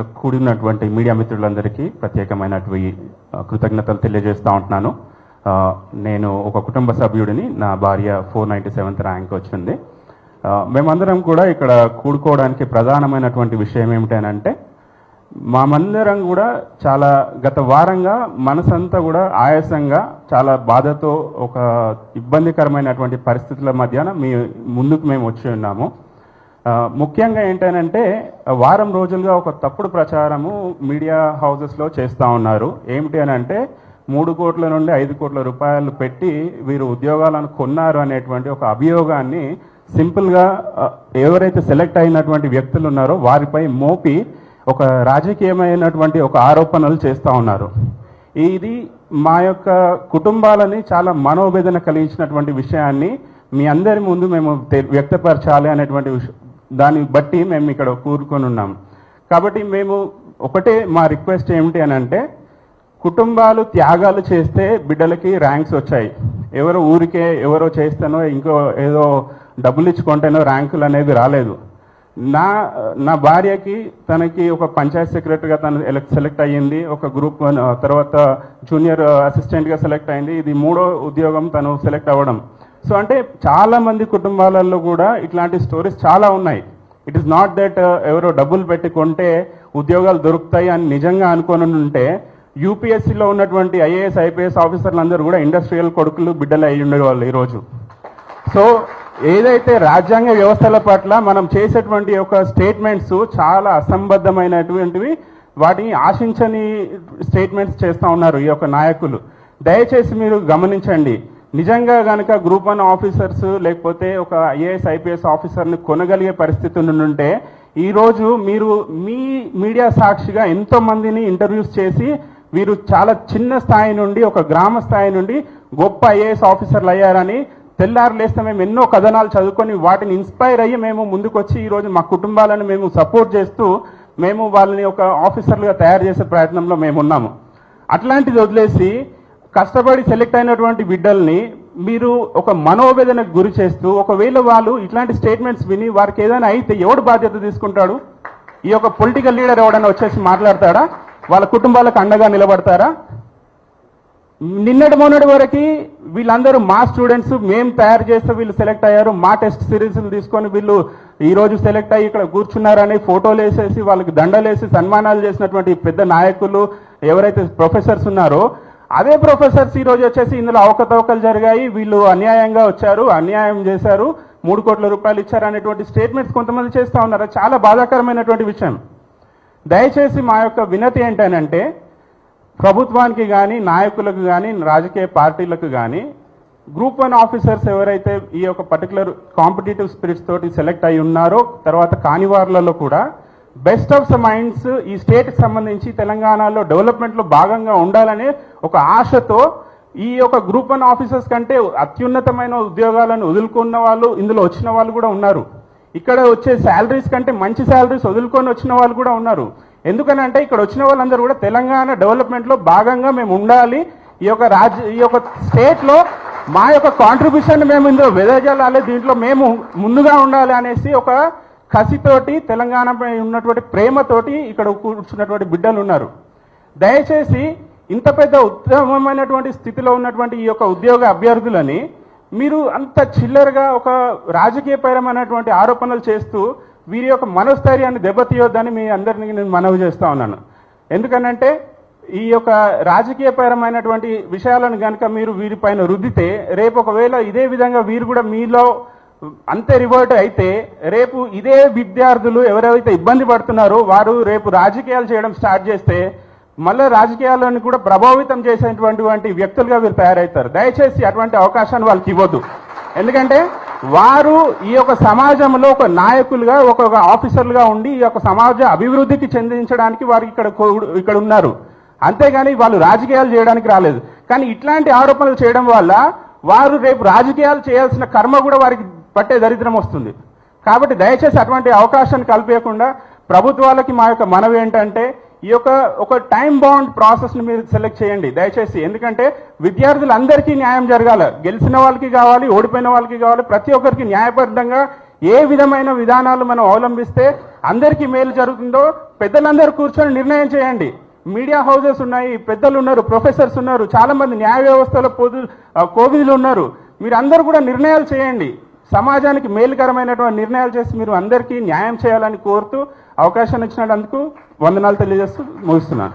కూడినటువంటి మీడియా మిత్రులందరికీ ప్రత్యేకమైనటువంటి కృతజ్ఞతలు తెలియజేస్తూ ఉంటున్నాను. నేను ఒక కుటుంబ సభ్యుడిని నా భార్య ఫోర్ నైంటీ సెవెంత్ ర్యాంక్ వచ్చింది. మేమందరం కూడా ఇక్కడ కూడుకోవడానికి ప్రధానమైనటువంటి విషయం ఏమిటనంటే మామందరం కూడా చాలా గత వారంగా మనసంతా కూడా ఆయాసంగా చాలా బాధతో ఒక ఇబ్బందికరమైనటువంటి పరిస్థితుల మధ్యన మీ ముందుకు మేము వచ్చి ఉన్నాము. ముఖ్యంగా ఏంటనంటే వారం రోజులుగా ఒక తప్పుడు ప్రచారము మీడియా హౌసెస్లో చేస్తూ ఉన్నారు. ఏమిటి అని అంటే మూడు కోట్ల నుండి ఐదు కోట్ల రూపాయలు పెట్టి వీరు ఉద్యోగాలను కొన్నారు అనేటువంటి ఒక అభియోగాన్ని సింపుల్గా ఎవరైతే సెలెక్ట్ అయినటువంటి వ్యక్తులు ఉన్నారో వారిపై మోపి ఒక రాజకీయమైనటువంటి ఒక ఆరోపణలు చేస్తూ ఉన్నారు. ఇది మా యొక్క కుటుంబాలని చాలా మనోవేదన కలిగించినటువంటి విషయాన్ని మీ అందరి ముందు మేము వ్యక్తపరచాలి అనేటువంటి దాన్ని బట్టి మేము ఇక్కడ కూరుకొని ఉన్నాం. కాబట్టి మేము ఒకటే మా రిక్వెస్ట్ ఏమిటి అని అంటే కుటుంబాలు త్యాగాలు చేస్తే బిడ్డలకి ర్యాంక్స్ వచ్చాయి. ఎవరో ఊరికే ఎవరో చేస్తేనో ఇంకో ఏదో డబ్బులు ఇచ్చుకుంటేనో ర్యాంకులు అనేది రాలేదు. నా నా భార్యకి తనకి ఒక పంచాయత్ సెక్రటరీగా తను సెలెక్ట్ అయ్యింది. ఒక గ్రూప్ తర్వాత జూనియర్ అసిస్టెంట్గా సెలెక్ట్ అయింది. ఇది మూడో ఉద్యోగం తను సెలెక్ట్ అవ్వడం. సో అంటే చాలా మంది కుటుంబాలలో కూడా ఇట్లాంటి స్టోరీస్ చాలా ఉన్నాయి. ఇట్ ఇస్ నాట్ దట్ ఎవరో డబ్బులు పెట్టుకుంటే ఉద్యోగాలు దొరుకుతాయి అని నిజంగా అనుకొని ఉంటే యూపీఎస్సీలో ఉన్నటువంటి ఐఏఎస్ ఐపీఎస్ ఆఫీసర్లు అందరూ కూడా ఇండస్ట్రియల్ కొడుకులు బిడ్డలు అయ్యి ఉండేవాళ్ళు ఈరోజు సో ఏదైతే రాజ్యాంగ వ్యవస్థల పట్ల మనం చేసేటువంటి యొక్క స్టేట్మెంట్స్ చాలా అసంబద్ధమైనటువంటివి వాటిని ఆశించని స్టేట్మెంట్స్ చేస్తూ ఉన్నారు ఈ యొక్క నాయకులు. దయచేసి మీరు గమనించండి. నిజంగా కనుక గ్రూప్ వన్ ఆఫీసర్స్ లేకపోతే ఒక ఐఏఎస్ ఐపీఎస్ ఆఫీసర్ని కొనగలిగే పరిస్థితి ఉంటే ఈరోజు మీరు మీ మీడియా సాక్షిగా ఎంతో మందిని ఇంటర్వ్యూస్ చేసి వీరు చాలా చిన్న స్థాయి నుండి ఒక గ్రామ స్థాయి నుండి గొప్ప ఐఏఎస్ ఆఫీసర్లు అయ్యారని తెల్లారు లేస్తే మేము ఎన్నో కథనాలు చదువుకొని వాటిని ఇన్స్పైర్ అయ్యి మేము ముందుకొచ్చి ఈరోజు మా కుటుంబాలను మేము సపోర్ట్ చేస్తూ మేము వాళ్ళని ఒక ఆఫీసర్లుగా తయారు చేసే ప్రయత్నంలో మేము ఉన్నాము. అట్లాంటిది వదిలేసి కష్టపడి సెలెక్ట్ అయినటువంటి బిడ్డల్ని మీరు ఒక మనోవేదనకు గురి చేస్తూ ఒకవేళ వాళ్ళు ఇట్లాంటి స్టేట్మెంట్స్ విని వారికి ఏదైనా అయితే ఎవడు బాధ్యత తీసుకుంటాడు? ఈ యొక్క పొలిటికల్ లీడర్ ఎవడైనా వచ్చేసి మాట్లాడతాడా? వాళ్ళ కుటుంబాలకు అండగా నిలబడతారా? నిన్నటి మొన్నటి వరకు వీళ్ళందరూ మా స్టూడెంట్స్ మేము తయారు చేస్తే వీళ్ళు సెలెక్ట్ అయ్యారు మా టెస్ట్ సిరీస్లు తీసుకొని వీళ్ళు ఈ రోజు సెలెక్ట్ అయ్యి ఇక్కడ కూర్చున్నారని ఫోటోలు వేసేసి వాళ్ళకి దండలేసి సన్మానాలు చేసినటువంటి పెద్ద నాయకులు ఎవరైతే ప్రొఫెసర్స్ ఉన్నారో అదే ప్రొఫెసర్స్ ఈరోజు వచ్చేసి ఇందులో అవకతవకలు జరిగాయి. వీళ్ళు అన్యాయంగా వచ్చారు అన్యాయం చేశారు. మూడు కోట్ల రూపాయలు ఇచ్చారు అనేటువంటి స్టేట్మెంట్స్ కొంతమంది చేస్తూ ఉన్నారు. చాలా బాధాకరమైనటువంటి విషయం. దయచేసి మా యొక్క వినతి ఏంటనంటే ప్రభుత్వానికి కానీ నాయకులకు కానీ రాజకీయ పార్టీలకు కానీ గ్రూప్ వన్ ఆఫీసర్స్ ఎవరైతే ఈ యొక్క పర్టికులర్ కాంపిటేటివ్ స్పిరిట్స్ తోటి సెలెక్ట్ అయి ఉన్నారో తర్వాత కాని వార్లలో కూడా బెస్ట్ ఆఫ్ ద మైండ్స్ ఈ స్టేట్కి సంబంధించి తెలంగాణలో డెవలప్మెంట్లో భాగంగా ఉండాలనే ఒక ఆశతో ఈ యొక్క గ్రూప్ వన్ ఆఫీసర్స్ కంటే అత్యున్నతమైన ఉద్యోగాలను వదులుకున్న వాళ్ళు ఇందులో వచ్చిన వాళ్ళు కూడా ఉన్నారు. ఇక్కడ వచ్చే శాలరీస్ కంటే మంచి శాలరీస్ వదులుకొని వచ్చిన వాళ్ళు కూడా ఉన్నారు. ఎందుకనంటే ఇక్కడ వచ్చిన వాళ్ళందరూ కూడా తెలంగాణ డెవలప్మెంట్లో భాగంగా మేము ఉండాలి. ఈ యొక్క రాజ్య ఈ యొక్క స్టేట్లో మా యొక్క కాంట్రిబ్యూషన్ మేము ఇందులో వెదజల్లాలి. దీంట్లో మేము ముందుగా ఉండాలి అనేసి ఒక కసితోటి తెలంగాణపై ఉన్నటువంటి ప్రేమతోటి ఇక్కడ కూర్చున్నటువంటి బిడ్డలు ఉన్నారు. దయచేసి ఇంత పెద్ద ఉత్తమమైనటువంటి స్థితిలో ఉన్నటువంటి ఈ యొక్క ఉద్యోగ అభ్యర్థులని మీరు అంత చిల్లరగా ఒక రాజకీయపరమైనటువంటి ఆరోపణలు చేస్తూ వీరి యొక్క మనోస్థైర్యాన్ని దెబ్బతీయొద్దని మీ అందరినీ నేను మనవి చేస్తూ ఉన్నాను. ఎందుకనంటే ఈ యొక్క రాజకీయపరమైనటువంటి విషయాలను కనుక మీరు వీరిపైన రుద్దితే రేపు ఒకవేళ ఇదే విధంగా వీరు కూడా మీలో అంతే రివర్ట్ అయితే రేపు ఇదే విద్యార్థులు ఎవరైతే ఇబ్బంది పడుతున్నారో వారు రేపు రాజకీయాలు చేయడం స్టార్ట్ చేస్తే మళ్ళీ రాజకీయాలను కూడా ప్రభావితం చేసేటువంటి వ్యక్తులుగా వీరు తయారవుతారు. దయచేసి అటువంటి అవకాశాన్ని వాళ్ళకి ఇవ్వద్దు. ఎందుకంటే వారు ఈ యొక్క సమాజంలో ఒక నాయకులుగా ఒక ఆఫీసర్లుగా ఉండి ఈ యొక్క సమాజ అభివృద్ధికి చెందించడానికి వారు ఇక్కడ ఇక్కడ ఉన్నారు. అంతేగాని వాళ్ళు రాజకీయాలు చేయడానికి రాలేదు. కానీ ఇట్లాంటి ఆరోపణలు చేయడం వల్ల వారు రేపు రాజకీయాలు చేయాల్సిన కర్మ కూడా వారికి పట్టే దరిద్రం వస్తుంది. కాబట్టి దయచేసి అటువంటి అవకాశాన్ని కల్పించకుండా ప్రభుత్వాలకి మా యొక్క మనవి ఏంటంటే ఈ యొక్క ఒక టైం బౌండ్ ప్రాసెస్ని మీరు సెలెక్ట్ చేయండి. దయచేసి ఎందుకంటే విద్యార్థులందరికీ న్యాయం జరగాల. గెలిచిన వాళ్ళకి కావాలి ఓడిపోయిన వాళ్ళకి కావాలి ప్రతి ఒక్కరికి న్యాయబద్ధంగా ఏ విధమైన విధానాలు మనం అవలంబిస్తే అందరికీ మేలు జరుగుతుందో పెద్దలందరూ కూర్చొని నిర్ణయం చేయండి. మీడియా హౌసెస్ ఉన్నాయి పెద్దలు ఉన్నారు ప్రొఫెసర్స్ ఉన్నారు చాలామంది న్యాయ వ్యవస్థలో పొదు కోవిధులు ఉన్నారు. మీరు అందరూ కూడా నిర్ణయాలు చేయండి. సమాజానికి మేలుకరమైనటువంటి నిర్ణయాలు చేసి మీరు అందరికీ న్యాయం చేయాలని కోరుతూ అవకాశం ఇచ్చినందుకు వందనాలు తెలియజేస్తూ ముగిస్తున్నాను.